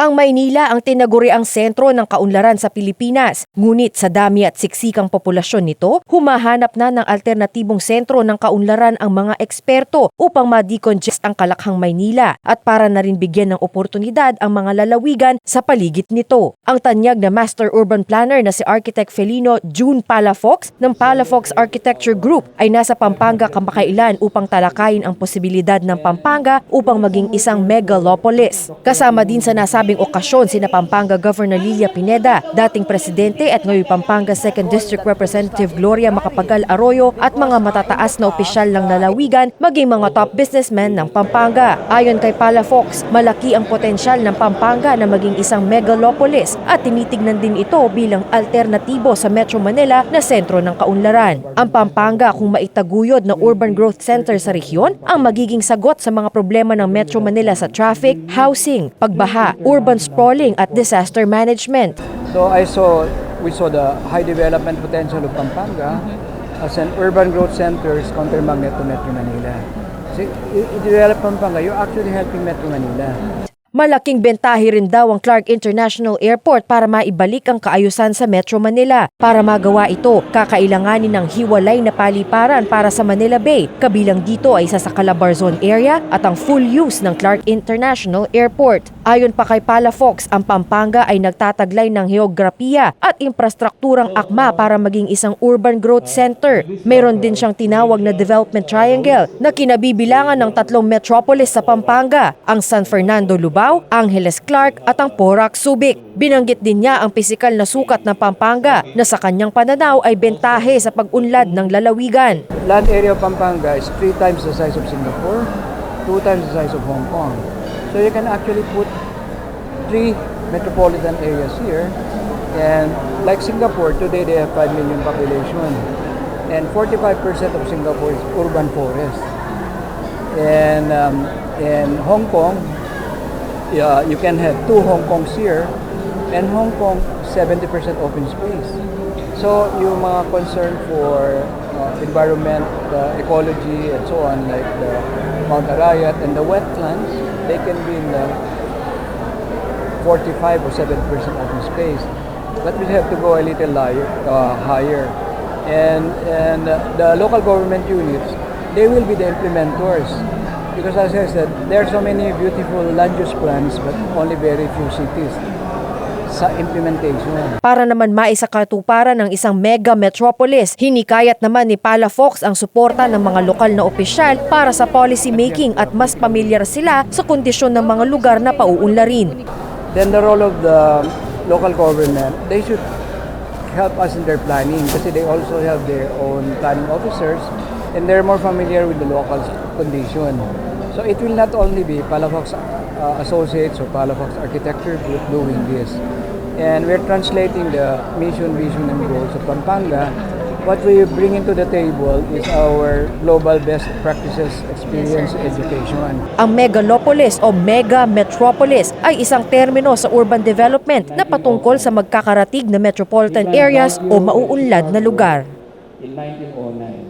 Ang Maynila ang tinaguriang sentro ng kaunlaran sa Pilipinas. Ngunit sa dami at siksikang populasyon nito, humahanap na ng alternatibong sentro ng kaunlaran ang mga eksperto upang ma-decongest ang kalakhang Maynila at para na rin bigyan ng oportunidad ang mga lalawigan sa paligid nito. Ang tanyag na Master Urban Planner na si Architect Felino June Palafox ng Palafox Architecture Group ay nasa Pampanga kamakailan upang talakayin ang posibilidad ng Pampanga upang maging isang megalopolis. Kasama din sa nasabing okasyon sina Pampanga Governor Lilia Pineda, dating presidente at ngayon Pampanga 2nd District Representative Gloria Macapagal Arroyo at mga matataas na opisyal ng lalawigan maging mga top businessmen ng Pampanga. Ayon kay Palafox, malaki ang potensyal ng Pampanga na maging isang megalopolis at tinitignan din ito bilang alternatibo sa Metro Manila na sentro ng kaunlaran. Ang Pampanga kung maitaguyod na urban growth center sa rehiyon ang magiging sagot sa mga problema ng Metro Manila sa traffic, housing, pagbaha, urban sprawling at disaster management. So I saw, we saw the high development potential of Pampanga as an urban growth center is countermagnet to Metro Manila. So, i- i-develop Pampanga, you're actually helping Metro Manila. Malaking bentahe rin daw ang Clark International Airport para maibalik ang kaayusan sa Metro Manila. Para magawa ito, kakailanganin ng hiwalay na paliparan para sa Manila Bay. Kabilang dito ay isa sa Calabar Zone area at ang full use ng Clark International Airport. Ayon pa kay Palafox, ang Pampanga ay nagtataglay ng heograpiya at infrastrukturang akma para maging isang urban growth center. Meron din siyang tinawag na development triangle na kinabibilangan ng tatlong metropolis sa Pampanga, ang San Fernando Lubao, Angeles Clark at ang Porac Subic. Binanggit din niya ang pisikal na sukat ng Pampanga na sa kanyang pananaw ay bentahe sa pag-unlad ng lalawigan. Land area of Pampanga is three times the size of Singapore, two times the size of Hong Kong. So you can actually put three metropolitan areas here. And like Singapore, today they have 5 million population. And 45% of Singapore is urban forest. And um, in Hong Kong, yeah, you can have two Hong Kongs here. And Hong Kong, 70% open space. So yung mga concern for uh, environment, uh, ecology, and so on, like the Mount Arayat and the wetlands, they can be in the 45 or 70% open space. But we have to go a little higher. Uh, higher. And, and uh, the local government units, they will be the implementors. Because as I said, there are so many beautiful land use plans, but only very few cities sa implementation. Para naman maisakatuparan ng isang mega metropolis, hinikayat naman ni Palafox ang suporta ng mga lokal na opisyal para sa policy making at mas pamilyar sila sa kondisyon ng mga lugar na pauunlarin. Then the role of the local government, they should help us in their planning kasi they also have their own planning officers and they're more familiar with the local condition. So it will not only be Palafox uh, Associates or Palafox Architecture Group doing this. And we're translating the mission, vision, and goals of Pampanga. What we bring into the table is our global best practices experience education. Ang megalopolis o mega metropolis ay isang termino sa urban development na patungkol sa magkakaratig na metropolitan areas o mauunlad na lugar. in 1909.